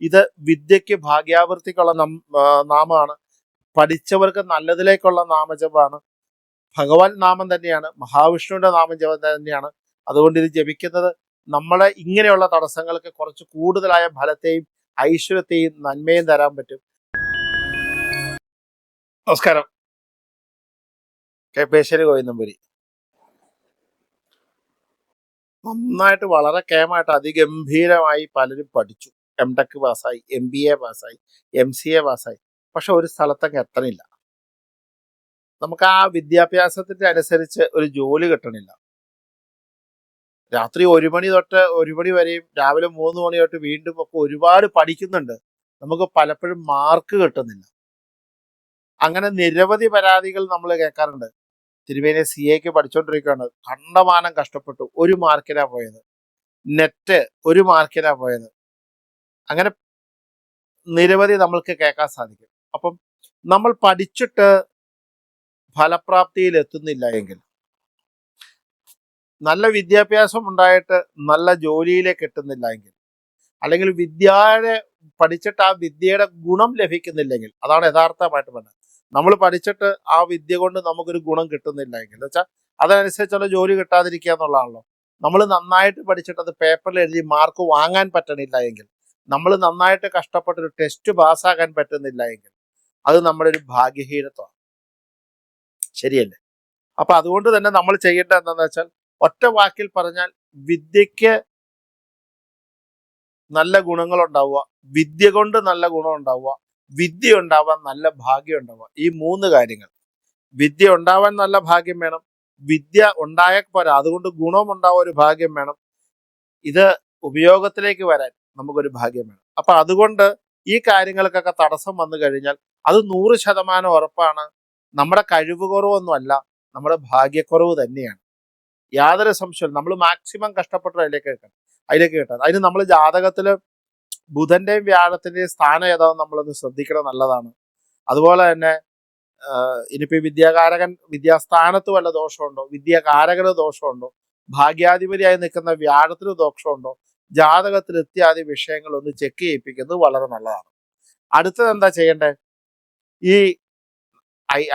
ഇത് വിദ്യയ്ക്ക് ഭാഗ്യാവൃത്തിക്കുള്ള നാമമാണ് പഠിച്ചവർക്ക് നല്ലതിലേക്കുള്ള നാമജപമാണ്. ഭഗവാൻ നാമം തന്നെയാണ്. മഹാവിഷ്ണുവിന്റെ നാമം ജപം തന്നെയാണ്. അതുകൊണ്ട് ഇത് ജപിക്കുന്നത് നമ്മളെ ഇങ്ങനെയുള്ള തടസ്സങ്ങൾക്ക് കുറച്ച് കൂടുതലായ ഫലത്തെയും ഐശ്വര്യത്തെയും നന്മയും തരാൻ പറ്റും. നമസ്കാരം. കേപ്പേശ്വരി ഗോവിന്ദമ്പുരി നന്നായിട്ട് വളരെ കേമായിട്ട് അതിഗംഭീരമായി പലരും പഠിച്ചു. എം ടെക് പാസ്സായി എം ബി എ പാസ്സായി എം സി എ പാസ്സായി. പക്ഷെ ഒരു സ്ഥലത്തൊക്കെ എത്തണില്ല. നമുക്ക് ആ വിദ്യാഭ്യാസത്തിന്റെ അനുസരിച്ച് ഒരു ജോലി കിട്ടണില്ല. രാത്രി ഒരു മണി തൊട്ട് ഒരു മണി വരെയും രാവിലെ മൂന്ന് മണി തൊട്ട് വീണ്ടും ഒക്കെ ഒരുപാട് പഠിക്കുന്നുണ്ട്. നമുക്ക് പലപ്പോഴും മാർക്ക് കിട്ടുന്നില്ല. അങ്ങനെ നിരവധി പരാതികൾ നമ്മൾ കേൾക്കാറുണ്ട്. തിരുവേനെ സി എക്ക് പഠിച്ചുകൊണ്ടിരിക്കുകയാണ് കണ്ടമാനം കഷ്ടപ്പെട്ടു. ഒരു മാർക്കിനാണ് പോയത്. നെറ്റ് ഒരു മാർക്കിനാണ് പോയത്. അങ്ങനെ നിരവധി നമ്മൾക്ക് കേൾക്കാൻ സാധിക്കും. അപ്പം നമ്മൾ പഠിച്ചിട്ട് ഫലപ്രാപ്തിയിൽ എത്തുന്നില്ല എങ്കിൽ നല്ല വിദ്യാഭ്യാസം ഉണ്ടായിട്ട് നല്ല ജോലിയിലേക്ക് എത്തുന്നില്ല എങ്കിൽ അല്ലെങ്കിൽ വിദ്യയുടെ പഠിച്ചിട്ട് ആ വിദ്യയുടെ ഗുണം ലഭിക്കുന്നില്ലെങ്കിൽ അതാണ് യഥാർത്ഥമായിട്ട് പറഞ്ഞത്. നമ്മൾ പഠിച്ചിട്ട് ആ വിദ്യ കൊണ്ട് നമുക്കൊരു ഗുണം കിട്ടുന്നില്ല എങ്കിൽ എന്ന് വെച്ചാൽ അതനുസരിച്ചുള്ള ജോലി കിട്ടാതിരിക്കുക എന്നുള്ളതാണല്ലോ. നമ്മൾ നന്നായിട്ട് പഠിച്ചിട്ട് അത് പേപ്പറിൽ എഴുതി മാർക്ക് വാങ്ങാൻ പറ്റണില്ല എങ്കിൽ നമ്മൾ നന്നായിട്ട് കഷ്ടപ്പെട്ട് ഒരു ടെസ്റ്റ് പാസ്സാക്കാൻ പറ്റുന്നില്ല എങ്കിൽ അത് നമ്മുടെ ഒരു ഭാഗ്യഹീനത്വമാണ് ശരിയല്ലേ? അപ്പൊ അതുകൊണ്ട് തന്നെ നമ്മൾ ചെയ്യേണ്ട എന്താണെന്ന് വെച്ചാൽ ഒറ്റ വാക്കിൽ പറഞ്ഞാൽ വിദ്യക്ക് നല്ല ഗുണങ്ങൾ ഉണ്ടാവുക വിദ്യ കൊണ്ട് നല്ല ഗുണം ഉണ്ടാവുക വിദ്യ ഉണ്ടാവാൻ നല്ല ഭാഗ്യം ഉണ്ടാവുക. ഈ മൂന്ന് കാര്യങ്ങൾ. വിദ്യ ഉണ്ടാവാൻ നല്ല ഭാഗ്യം വേണം. വിദ്യ ഉണ്ടായ പോരാ അതുകൊണ്ട് ഗുണം ഒരു ഭാഗ്യം വേണം. ഇത് ഉപയോഗത്തിലേക്ക് വരാൻ നമുക്കൊരു ഭാഗ്യം വേണം. അപ്പൊ അതുകൊണ്ട് ഈ കാര്യങ്ങൾക്കൊക്കെ തടസ്സം വന്നു കഴിഞ്ഞാൽ അത് നൂറ് ശതമാനം ഉറപ്പാണ്. നമ്മുടെ കഴിവ് കുറവൊന്നുമല്ല നമ്മുടെ ഭാഗ്യക്കുറവ് തന്നെയാണ്. യാതൊരു സംശയവും നമ്മൾ മാക്സിമം കഷ്ടപ്പെട്ടു അതിലേക്ക് കിട്ടണം അതിലേക്ക് കിട്ടണം അതിന് നമ്മൾ ജാതകത്തിൽ ബുധന്റെയും വ്യാഴത്തിന്റെയും സ്ഥാനം ഏതാണെന്ന് നമ്മളൊന്ന് ശ്രദ്ധിക്കണം നല്ലതാണ്. അതുപോലെ തന്നെ ഇനിയിപ്പോ വിദ്യാകാരകൻ വിദ്യാസ്ഥാനത്ത് വല്ല ദോഷമുണ്ടോ? വിദ്യാകാരകന് ദോഷമുണ്ടോ? ഭാഗ്യാധിപതിയായി നിൽക്കുന്ന വ്യാഴത്തിന് ദോഷമുണ്ടോ? ജാതകത്തിൽ ഇത്യാദി വിഷയങ്ങൾ ഒന്ന് ചെക്ക് ചെയ്യിപ്പിക്കുന്നത് വളരെ നല്ലതാണ്. അടുത്തത് എന്താ ചെയ്യേണ്ടത് ഈ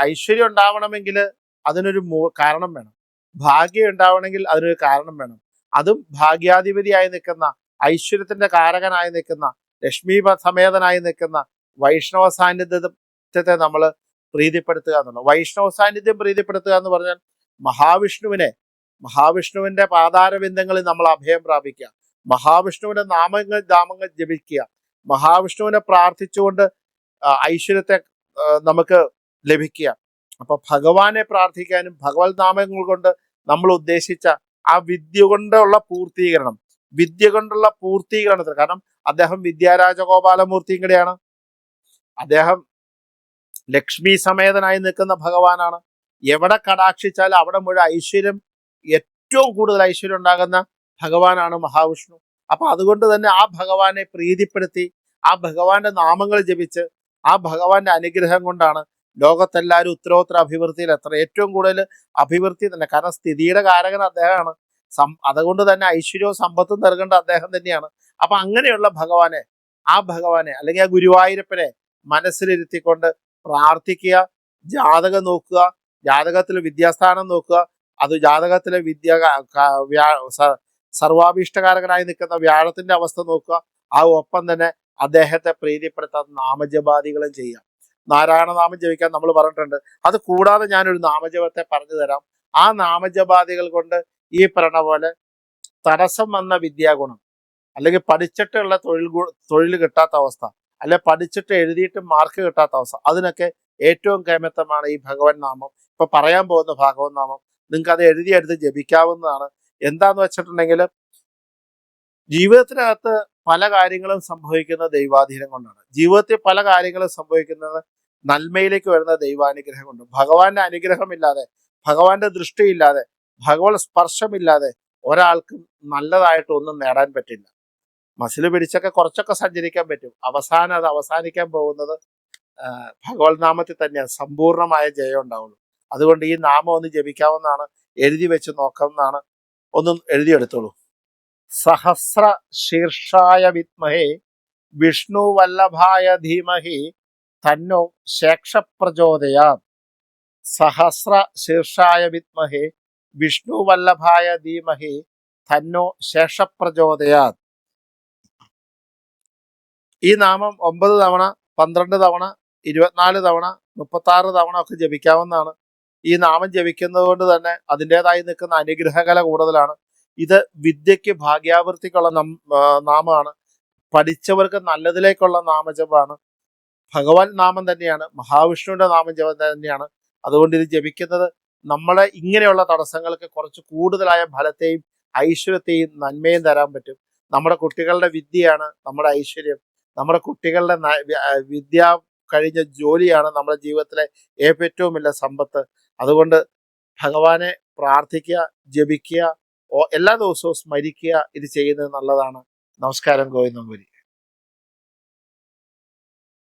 ഐശ്വര്യം ഉണ്ടാവണമെങ്കിൽ അതിനൊരു കാരണം വേണം. ഭാഗ്യം ഉണ്ടാവണമെങ്കിൽ അതിനൊരു കാരണം വേണം. അതും ഭാഗ്യാധിപതിയായി നിൽക്കുന്ന ഐശ്വര്യത്തിന്റെ കാരകനായി നിൽക്കുന്ന ലക്ഷ്മി സമേതനായി നിൽക്കുന്ന വൈഷ്ണവ സാന്നിധ്യത്തെ നമ്മൾ പ്രീതിപ്പെടുത്തുക എന്നുള്ളത്. വൈഷ്ണവ സാന്നിധ്യം പ്രീതിപ്പെടുത്തുക എന്ന് പറഞ്ഞാൽ മഹാവിഷ്ണുവിനെ മഹാവിഷ്ണുവിന്റെ പാതാരബിന്ദങ്ങളിൽ നമ്മൾ അഭയം പ്രാപിക്കുക. മഹാവിഷ്ണുവിന്റെ നാമങ്ങൾ നാമങ്ങൾ ജപിക്കുക. മഹാവിഷ്ണുവിനെ പ്രാർത്ഥിച്ചുകൊണ്ട് ഐശ്വര്യത്തെ നമുക്ക് ലഭിക്കുക. അപ്പൊ ഭഗവാനെ പ്രാർത്ഥിക്കാനും ഭഗവത് നാമങ്ങൾ കൊണ്ട് നമ്മൾ ഉദ്ദേശിച്ച ആ വിദ്യ കൊണ്ടുള്ള പൂർത്തീകരണം. വിദ്യ കൊണ്ടുള്ള പൂർത്തീകരണത്തിന് കാരണം അദ്ദേഹം വിദ്യാരാജഗോപാലമൂർത്തിയും കൂടെയാണ് അദ്ദേഹം ലക്ഷ്മി സമേതനായി നിൽക്കുന്ന ഭഗവാനാണ്. എവിടെ കടാക്ഷിച്ചാൽ അവിടെ മുഴുവൻ ഐശ്വര്യം ഏറ്റവും കൂടുതൽ ഐശ്വര്യം ഉണ്ടാകുന്ന ഭഗവാനാണ് മഹാവിഷ്ണു. അപ്പൊ അതുകൊണ്ട് തന്നെ ആ ഭഗവാനെ പ്രീതിപ്പെടുത്തി ആ ഭഗവാന്റെ നാമങ്ങൾ ജപിച്ച് ആ ഭഗവാന്റെ അനുഗ്രഹം കൊണ്ടാണ് ലോകത്തെല്ലാവരും ഉത്തരോത്തര അഭിവൃദ്ധിയിൽ എത്ര ഏറ്റവും കൂടുതൽ അഭിവൃദ്ധി തന്നെ. കാരണം സ്ഥിതിയുടെ കാരകൻ അദ്ദേഹമാണ്. സം അതുകൊണ്ട് തന്നെ ഐശ്വര്യവും സമ്പത്തും നൽകേണ്ട അദ്ദേഹം തന്നെയാണ്. അപ്പൊ അങ്ങനെയുള്ള ഭഗവാനെ ആ ഭഗവാനെ അല്ലെങ്കിൽ ആ ഗുരുവായൂരപ്പനെ മനസ്സിലിരുത്തിക്കൊണ്ട് പ്രാർത്ഥിക്കുക ജാതകം നോക്കുക ജാതകത്തിലെ വിദ്യാസ്ഥാനം നോക്കുക. അത് ജാതകത്തിലെ വിദ്യ സർവാഭീഷ്ടകാരകനായി നിൽക്കുന്ന വ്യാഴത്തിന്റെ അവസ്ഥ നോക്കുക. ആ ഒപ്പം തന്നെ അദ്ദേഹത്തെ പ്രീതിപ്പെടുത്താൻ നാമജപാദികളും ചെയ്യാം. നാരായണ നാമം ജപിക്കാൻ നമ്മൾ പറഞ്ഞിട്ടുണ്ട്. അത് കൂടാതെ ഞാനൊരു നാമജപത്തെ പറഞ്ഞു തരാം. ആ നാമജപാദികൾ കൊണ്ട് ഈ പറഞ്ഞ പോലെ തടസ്സം വന്ന വിദ്യാഗുണം അല്ലെങ്കിൽ പഠിച്ചിട്ടുള്ള തൊഴിൽ തൊഴിൽ കിട്ടാത്ത അവസ്ഥ അല്ലെ പഠിച്ചിട്ട് എഴുതിയിട്ട് മാർക്ക് കിട്ടാത്ത അവസ്ഥ അതിനൊക്കെ ഏറ്റവും കേമത്തമാണ് ഈ ഭഗവൻ നാമം. ഇപ്പൊ പറയാൻ പോകുന്ന ഭഗവൻ നാമം. നിങ്ങൾക്ക് അത് എഴുതിയെടുത്ത് ജപിക്കാവുന്നതാണ്. എന്താന്ന് വെച്ചിട്ടുണ്ടെങ്കിൽ ജീവിതത്തിനകത്ത് പല കാര്യങ്ങളും സംഭവിക്കുന്ന ദൈവാധീനം കൊണ്ടാണ്. ജീവിതത്തിൽ പല കാര്യങ്ങളും സംഭവിക്കുന്നത് നന്മയിലേക്ക് വരുന്ന ദൈവാനുഗ്രഹം കൊണ്ട്. ഭഗവാന്റെ അനുഗ്രഹമില്ലാതെ ഭഗവാന്റെ ദൃഷ്ടിയില്ലാതെ ഭഗവത് സ്പർശമില്ലാതെ ഒരാൾക്ക് നല്ലതായിട്ട് ഒന്നും നേടാൻ പറ്റില്ല. മസിൽ പിടിച്ചൊക്കെ കുറച്ചൊക്കെ സഞ്ചരിക്കാൻ പറ്റും. അവസാനം അത് അവസാനിക്കാൻ പോകുന്നത് ഭഗവത് നാമത്തിൽ തന്നെയാണ് സമ്പൂർണമായ ജയം ഉണ്ടാവുള്ളൂ. അതുകൊണ്ട് ഈ നാമം ഒന്ന് ജപിക്കാവുന്നതാണ് എഴുതി വെച്ച് നോക്കാവുന്നതാണ്. ഒന്നും എഴുതിയെടുത്തോളൂ. സഹസ്ര ശീർഷായ വിത്മഹേ വിഷ്ണു വല്ലഭായ ധീമഹി തന്നോ ശേക്ഷ പ്രചോദയാ സഹസ്ര ശീർഷായ വിത്മഹേ വിഷ്ണു വല്ലഭായ ധീമഹി തന്നോ ശേഷ പ്രചോദയാ ഈ നാമം ഒമ്പത് തവണ പന്ത്രണ്ട് തവണ ഇരുപത്തിനാല് തവണ മുപ്പത്താറ് തവണ ഒക്കെ ജപിക്കാവുന്നതാണ്. ഈ നാമം ജപിക്കുന്നത് കൊണ്ട് തന്നെ അതിന്റെതായി നിൽക്കുന്ന അനുഗ്രഹകല കൂടുതലാണ്. ഇത് വിദ്യയ്ക്ക് ഭാഗ്യാവൃത്തിക്കുള്ള നം നാമമാണ്. പഠിച്ചവർക്ക് നല്ലതിലേക്കുള്ള നാമജപമാണ്. ഭഗവാൻ നാമം തന്നെയാണ്. മഹാവിഷ്ണുവിന്റെ നാമം ജപം തന്നെയാണ്. അതുകൊണ്ട് ഇത് ജപിക്കുന്നത് നമ്മളെ ഇങ്ങനെയുള്ള തടസ്സങ്ങൾക്ക് കുറച്ച് കൂടുതലായ ഫലത്തെയും ഐശ്വര്യത്തെയും നന്മയും തരാൻ പറ്റും. നമ്മുടെ കുട്ടികളുടെ വിദ്യയാണ് നമ്മുടെ ഐശ്വര്യം. നമ്മുടെ കുട്ടികളുടെ വിദ്യ കഴിഞ്ഞ ജോലിയാണ് നമ്മുടെ ജീവിതത്തിലെ ഏറ്റവും വലിയ സമ്പത്ത്. അതുകൊണ്ട് ഭഗവാനെ പ്രാർത്ഥിക്കുക ജപിക്കുക എല്ലാ ദിവസവും സ്മരിക്കുക ഇത് ചെയ്യുന്നത് നല്ലതാണ്. നമസ്കാരം ഗോവിന്ദം